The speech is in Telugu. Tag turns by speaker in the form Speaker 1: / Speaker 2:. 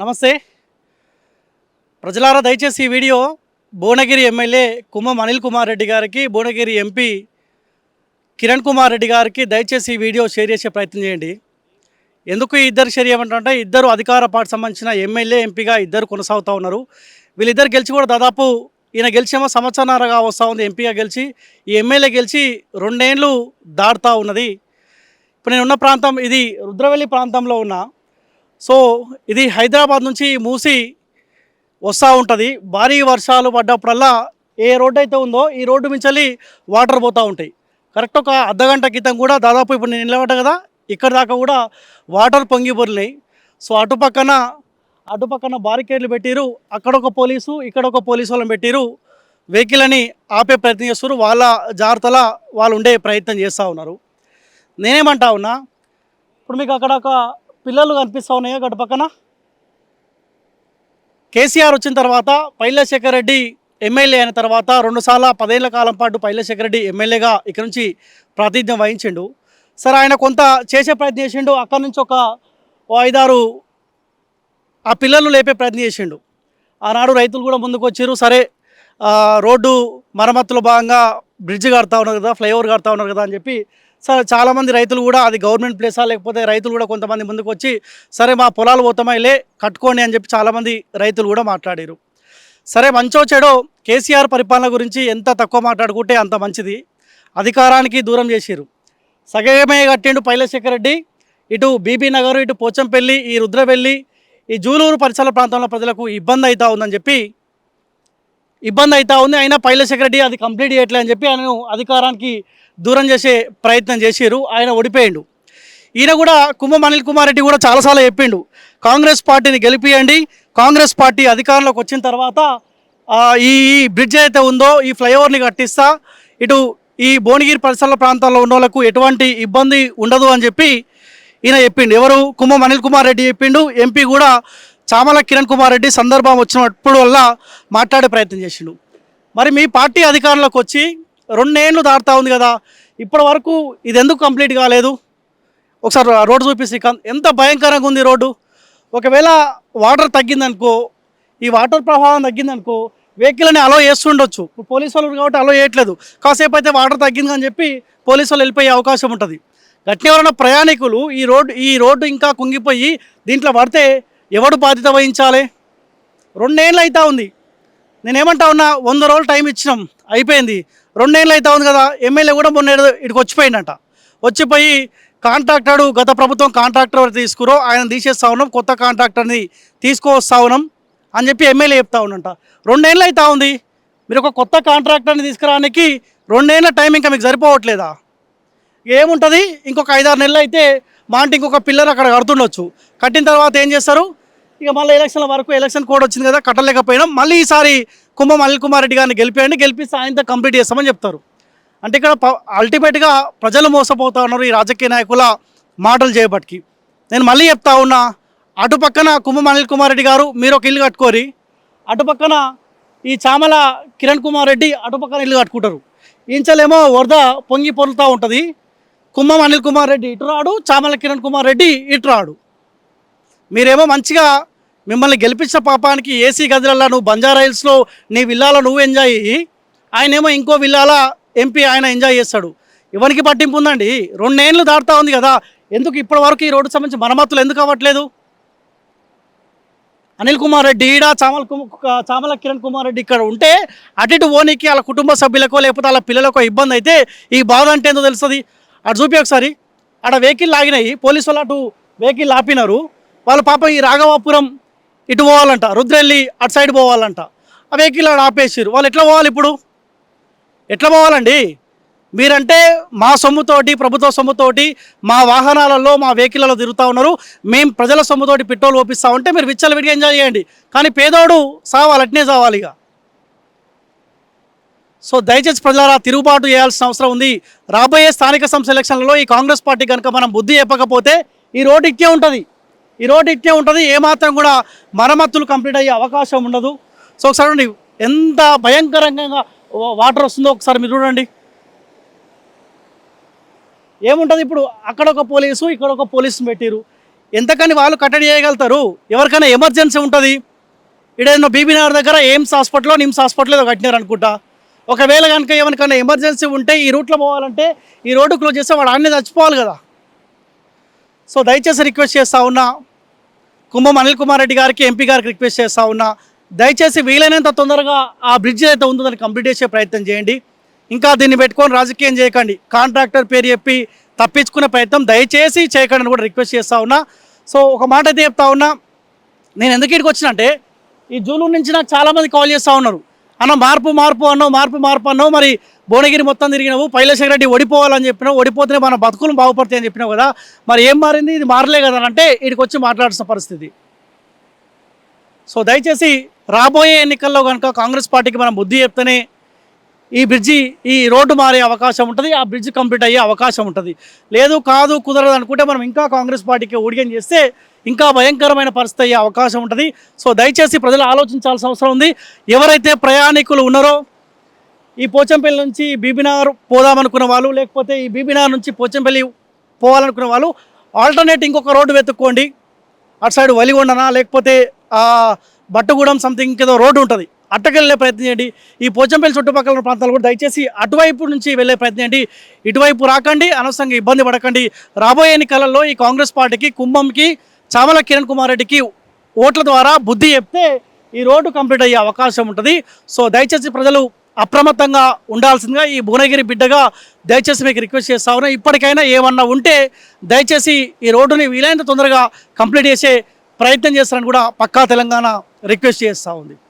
Speaker 1: నమస్తే. ప్రజలారా దయచేసి ఈ వీడియో భువనగిరి ఎమ్మెల్యే కుమ్మం అనిల్ కుమార్ రెడ్డి గారికి భువనగిరి ఎంపీ కిరణ్ కుమార్ రెడ్డి గారికి దయచేసి ఈ వీడియో షేర్ చేసే ప్రయత్నం చేయండి. ఎందుకు ఈ ఇద్దరు షేర్ చేయమంటే ఇద్దరు అధికార పార్టీ సంబంధించిన ఎమ్మెల్యే ఎంపీగా ఇద్దరు కొనసాగుతూ ఉన్నారు. వీళ్ళిద్దరు గెలిచి కూడా దాదాపు ఈయన గెలిచేమో సంవత్సరాలుగా వస్తూ ఉంది ఎంపీగా గెలిచి ఈ ఎమ్మెల్యే గెలిచి రెండేళ్ళు దాటుతూ ఉన్నది. ఇప్పుడు నేనున్న ప్రాంతం ఇది రుద్రవెల్లి ప్రాంతంలో ఉన్నా సో ఇది హైదరాబాద్ నుంచి మూసి వస్తూ ఉంటుంది. భారీ వర్షాలు పడ్డప్పుడల్లా ఏ రోడ్డు అయితే ఉందో ఈ రోడ్డు మించలి వాటర్ పోతూ ఉంటాయి. కరెక్ట్ ఒక అర్ధగంట క్రితం కూడా దాదాపు ఇప్పుడు నేను నిలబడ్డా కదా ఇక్కడ దాకా కూడా వాటర్ పొంగి పొరినాయి సో అటుపక్కన అటుపక్కన బారికేడ్లు పెట్టిరు అక్కడ ఒక పోలీసు ఇక్కడ ఒక పోలీసు వాళ్ళని పెట్టిరు. వెహికల్ అని ఆపే ప్రయత్నం చేస్తారు వాళ్ళ జాగ్రత్తల వాళ్ళు ఉండే ప్రయత్నం చేస్తూ ఉన్నారు. నేనేమంటా ఉన్నా ఇప్పుడు మీకు అక్కడ ఒక పిల్లలు కనిపిస్తూ ఉన్నాయో గటు పక్కన? కేసీఆర్ వచ్చిన తర్వాత పైలశేఖర్ రెడ్డి ఎమ్మెల్యే అయిన తర్వాత రెండుసార్లు పదేళ్ళ కాలం పాటు పైలశేఖర్ రెడ్డి ఎమ్మెల్యేగా ఇక్కడ నుంచి ప్రాతినిధ్యం వహించిండు. సరే ఆయన కొంత చేసే ప్రయత్నం చేసిండు. అక్కడి నుంచి ఒక ఐదారు ఆ పిల్లలను లేపే ప్రయత్నం చేసిండు. ఆనాడు రైతులు కూడా ముందుకు వచ్చారు సరే రోడ్డు మరమ్మతులో భాగంగా బ్రిడ్జ్ కడతా ఉన్నారు కదా ఫ్లైఓవర్ కడతా ఉన్నారు కదా అని చెప్పి సరే చాలామంది రైతులు కూడా అది గవర్నమెంట్ ప్లేసా లేకపోతే రైతులు కూడా కొంతమంది ముందుకు వచ్చి సరే మా పొలాలు పోతామా లే కట్టుకోండి అని చెప్పి చాలామంది రైతులు కూడా మాట్లాడారు. సరే మంచో చెడో కేసీఆర్ పరిపాలన గురించి ఎంత తక్కువ మాట్లాడుకుంటే అంత మంచిది. అధికారానికి దూరం చేసిరు సగమే కట్టిండు పైలశేఖర్ రెడ్డి ఇటు బీబీ నగర్ ఇటు పోచంపల్లి ఈ రుద్రవెల్లి ఈ జూలూరు పరిసర ప్రాంతంలో ప్రజలకు ఇబ్బంది అవుతా ఉందని చెప్పి ఇబ్బంది అవుతా ఉంది. అయినా పైల సెక్రటరీ అది కంప్లీట్ చేయట్లే అని చెప్పి ఆయనను అధికారానికి దూరం చేసే ప్రయత్నం చేసిరు ఆయన ఓడిపోయిండు. ఈయన కూడా కుంభం అనిల్ కుమార్ రెడ్డి కూడా చాలాసార్లు చెప్పిండు. కాంగ్రెస్ పార్టీని గెలిపియండి. కాంగ్రెస్ పార్టీ అధికారంలోకి వచ్చిన తర్వాత ఈ ఈ బ్రిడ్జ్ అయితే ఉందో ఈ ఫ్లైఓవర్ని కట్టిస్తా. ఇటు ఈ భువనగిరి పరిసర ప్రాంతాల్లో ఉన్న వాళ్ళకు ఎటువంటి ఇబ్బంది ఉండదు అని చెప్పి ఈయన చెప్పిండు. ఎవరు? కుంభం అనిల్ కుమార్ రెడ్డి చెప్పిండు. ఎంపీ కూడా చామల కిరణ్ కుమార్ రెడ్డి సందర్భం వచ్చినప్పుడు వల్ల మాట్లాడే ప్రయత్నం చేసిండు. మరి మీ పార్టీ అధికారంలోకి వచ్చి రెండేళ్ళు దాటుతా ఉంది కదా ఇప్పటి వరకు ఇది ఎందుకు కంప్లీట్ కాలేదు? ఒకసారి రోడ్డు చూపిస్తే శ్రీకాంత్ ఎంత భయంకరంగా ఉంది రోడ్డు? ఒకవేళ వాటర్ తగ్గిందనుకో ఈ వాటర్ ప్రవాహం తగ్గిందనుకో వెహికల్ అని అలో చేస్తుండొచ్చు. ఇప్పుడు పోలీసు వాళ్ళు కాబట్టి అలో చేయట్లేదు. కాసేపు అయితే వాటర్ తగ్గింది అని చెప్పి పోలీసు వాళ్ళు వెళ్ళిపోయే అవకాశం ఉంటుంది. గట్టిన ఎవరైనా ప్రయాణికులు ఈ రోడ్డు ఈ రోడ్డు ఇంకా కుంగిపోయి దీంట్లో పడితే ఎవడు బాధ్యత వహించాలి? రెండేళ్ళు అవుతా ఉంది. నేనేమంటా ఉన్నా వంద రోజులు టైం ఇచ్చినాం అయిపోయింది. రెండేళ్ళు అవుతా ఉంది కదా ఎమ్మెల్యే కూడా మొన్న ఏదో ఇక్కడికి వచ్చిపోయిందంట. వచ్చిపోయి కాంట్రాక్టర్ గత ప్రభుత్వం కాంట్రాక్టర్ తీసుకురో ఆయన తీసేస్తా ఉన్నాం కొత్త కాంట్రాక్టర్ని తీసుకువస్తా ఉన్నాం అని చెప్పి ఎమ్మెల్యే చెప్తా ఉన్నంట రెండేళ్ళు అవుతా ఉంది. మీరు ఒక కొత్త కాంట్రాక్టర్ని తీసుకురావడానికి రెండేళ్ళ టైం ఇంకా మీకు సరిపోవట్లేదా? ఏముంటుంది? ఇంకొక ఐదారు నెలలు అయితే మా అంటే ఇంకొక పిల్లర్ అక్కడ కడుతుండొచ్చు. కట్టిన తర్వాత ఏం చేస్తారు? ఇక మళ్ళీ ఎలక్షన్ల వరకు ఎలక్షన్ కోడ్ వచ్చింది కదా కట్టలేకపోయినా. మళ్ళీ ఈసారి కుంభం అనిల్ కుమార్ రెడ్డి గారిని గెలిపేయండి గెలిపిస్తే ఆయనతో కంప్లీట్ చేస్తామని చెప్తారు. అంటే ఇక్కడ అల్టిమేట్గా ప్రజలు మోసపోతా ఉన్నారు ఈ రాజకీయ నాయకుల మాటలు చేయబట్టికి నేను మళ్ళీ చెప్తా ఉన్నా అటు పక్కన కుంభం అనిల్ కుమార్ రెడ్డి గారు మీరు ఒక ఇల్లు కట్టుకోరి. అటు పక్కన ఈ చామల కిరణ్ కుమార్ రెడ్డి అటు పక్కన ఇల్లు కట్టుకుంటారు. ఇంచలేమో వరద పొంగి పొరులుతూ ఉంటుంది. కుమ్మం అనిల్ కుమార్ రెడ్డి ఇటు రాడు చామల కిరణ్ కుమార్ రెడ్డి ఇటు రాడు మీరేమో మంచిగా మిమ్మల్ని గెలిపించిన పాపానికి ఏసీ గదిలలో నువ్వు బంజారా హిల్స్లో నీ విల్లాలో నువ్వు ఎంజాయ్ అయ్యి ఆయనేమో ఇంకో విల్లాల ఎంపీ ఆయన ఎంజాయ్ చేస్తాడు. ఇవనికి పట్టింపు ఉందండి. రెండేళ్ళు దాటుతా ఉంది కదా ఎందుకు ఇప్పటి వరకు ఈ రోడ్డు సంబంధించి మరమ్మతులు ఎందుకు అవ్వట్లేదు? అనిల్ కుమార్ రెడ్డి ఈడ చామల చామల కిరణ్ కుమార్ రెడ్డి ఇక్కడ ఉంటే అటు ఇటు ఓనికి వాళ్ళ కుటుంబ సభ్యులకో లేకపోతే వాళ్ళ పిల్లలకో ఇబ్బంది అయితే ఈ బాధ అంటే ఏందో తెలుస్తుంది? అటు చూపి ఒకసారి. అక్కడ వెహికల్ ఆగినాయి పోలీసు వాళ్ళు అటు వెహికల్ ఆపినారు. వాళ్ళ పాప ఈ రాఘవాపురం ఇటు పోవాలంట. రుద్రెల్లి అటు సైడ్ పోవాలంట. ఆ వెహికల్ ఆడ ఆపేసారు వాళ్ళు ఎట్లా పోవాలి ఇప్పుడు? ఎట్లా పోవాలండి? మీరంటే మా సొమ్ముతోటి ప్రభుత్వ సొమ్ముతోటి మా వాహనాలలో మా వెహికల్లో తిరుగుతూ ఉన్నారు. మేము ప్రజల సొమ్ముతోటి పెట్రోల్ ఓపిస్తా ఉంటే మీరు విచ్చలవిడిగా ఎంజాయ్ చేయండి. కానీ పేదోడు సావాలి అట్నే సావాలి ఇక. సో దయచేసి ప్రజలారా తిరుగుబాటు చేయాల్సిన అవసరం ఉంది. రాబోయే స్థానిక సంస్థ ఎలక్షన్లలో ఈ కాంగ్రెస్ పార్టీ కనుక మనం బుద్ధి చెప్పకపోతే ఈ రోడ్డు ఇట్టే ఉంటుంది. ఈ రోడ్డు ఇట్టే ఉంటుంది ఏమాత్రం కూడా మరమ్మతులు కంప్లీట్ అయ్యే అవకాశం ఉండదు. సో ఒకసారి ఎంత భయంకరంగా వాటర్ వస్తుందో ఒకసారి మీరు చూడండి. ఏముంటుంది ఇప్పుడు? అక్కడ ఒక పోలీసు ఇక్కడ ఒక పోలీసుని పెట్టిరు ఎంతకని వాళ్ళు కట్టడి చేయగలుగుతారు? ఎవరికైనా ఎమర్జెన్సీ ఉంటుంది. ఇడేదో బీబీనగర్ దగ్గర ఎయిమ్స్ హాస్పిటల్లో నిమ్స్ హాస్పిటల్ ఏదో కట్టినారు అనుకుంటా ఒకవేళ కనుక ఎవరికైనా ఎమర్జెన్సీ ఉంటే ఈ రూట్లో పోవాలంటే ఈ రోడ్డు క్లోజ్ చేస్తే వాడు అన్నీ చచ్చిపోవాలి కదా. సో దయచేసి రిక్వెస్ట్ చేస్తా ఉన్నా కుంభం అనిల్ కుమార్ రెడ్డి గారికి ఎంపీ గారికి రిక్వెస్ట్ చేస్తూ ఉన్నా దయచేసి వీలైనంత తొందరగా ఆ బ్రిడ్జ్ అయితే ఉందో దాన్ని కంప్లీట్ చేసే ప్రయత్నం చేయండి. ఇంకా దీన్ని పెట్టుకొని రాజకీయం చేయకండి. కాంట్రాక్టర్ పేరు చెప్పి తప్పించుకునే ప్రయత్నం దయచేసి చేయకండి అని కూడా రిక్వెస్ట్ చేస్తూ ఉన్నా. సో ఒక మాట అయితే చెప్తా ఉన్నా నేను ఎందుకు ఇక్కడికి వచ్చిన అంటే ఈ జూలూరు నుంచి నాకు చాలామంది కాల్ చేస్తూ ఉన్నారు. అన్న మార్పు మార్పు అన్నావు మార్పు మార్పు అన్నావు. మరి భువనగిరి మొత్తం తిరిగినావు పైలశేఖర రెడ్డి ఓడిపోవాలని చెప్పినావు ఓడిపోతేనే మన బతుకులు బాగుపడతాయి అని చెప్పినావు కదా. మరి ఏం మారింది? ఇది మారలే కదా అని అంటే ఇక్కడికి వచ్చి మాట్లాడాల్సిన పరిస్థితి. సో దయచేసి రాబోయే ఎన్నికల్లో కనుక కాంగ్రెస్ పార్టీకి మనం బుద్ధి చెప్తేనే ఈ బ్రిడ్జి ఈ రోడ్డు మారే అవకాశం ఉంటుంది ఆ బ్రిడ్జ్ కంప్లీట్ అయ్యే అవకాశం ఉంటుంది. లేదు కాదు కుదరదు అనుకుంటే మనం ఇంకా కాంగ్రెస్ పార్టీకి ఊడిగం చేస్తే ఇంకా భయంకరమైన పరిస్థితి అయ్యే అవకాశం ఉంటుంది. సో దయచేసి ప్రజలు ఆలోచించాల్సిన అవసరం ఉంది. ఎవరైతే ప్రయాణికులు ఉన్నారో ఈ పోచంపల్లి నుంచి బీబీనార్ పోదామనుకున్న వాళ్ళు లేకపోతే ఈ బీబీనార్ నుంచి పోచంపల్లి పోవాలనుకున్న వాళ్ళు ఆల్టర్నేట్ ఇంకొక రోడ్డు వెతుక్కోండి. అటు సైడ్ వలిగొండనా లేకపోతే బట్టగూడెం సంథింగ్ ఏదో రోడ్డు ఉంటుంది. అట్టకెళ్ళే ప్రయత్నం చేయండి. ఈ పోచంపల్లి చుట్టుపక్కల ప్రాంతాలు కూడా దయచేసి అటువైపు నుంచి వెళ్ళే ప్రయత్నం చేయండి. ఇటువైపు రాకండి అనవసరంగా ఇబ్బంది పడకండి. రాబోయే ఎన్నికలలో ఈ కాంగ్రెస్ పార్టీకి కుంభంకి చామల కిరణ్ కుమార్ రెడ్డికి ఓట్ల ద్వారా బుద్ధి చెప్తే ఈ రోడ్డు కంప్లీట్ అయ్యే అవకాశం ఉంటుంది. సో దయచేసి ప్రజలు అప్రమత్తంగా ఉండాల్సిందిగా ఈ భువనగిరి బిడ్డగా దయచేసి మీకు రిక్వెస్ట్ చేస్తా ఉన్నా. ఇప్పటికైనా ఏమన్నా ఉంటే దయచేసి ఈ రోడ్డుని వీలైనంత తొందరగా కంప్లీట్ చేసే ప్రయత్నం చేస్తారని కూడా పక్కా తెలంగాణ రిక్వెస్ట్ చేస్తూ ఉంది.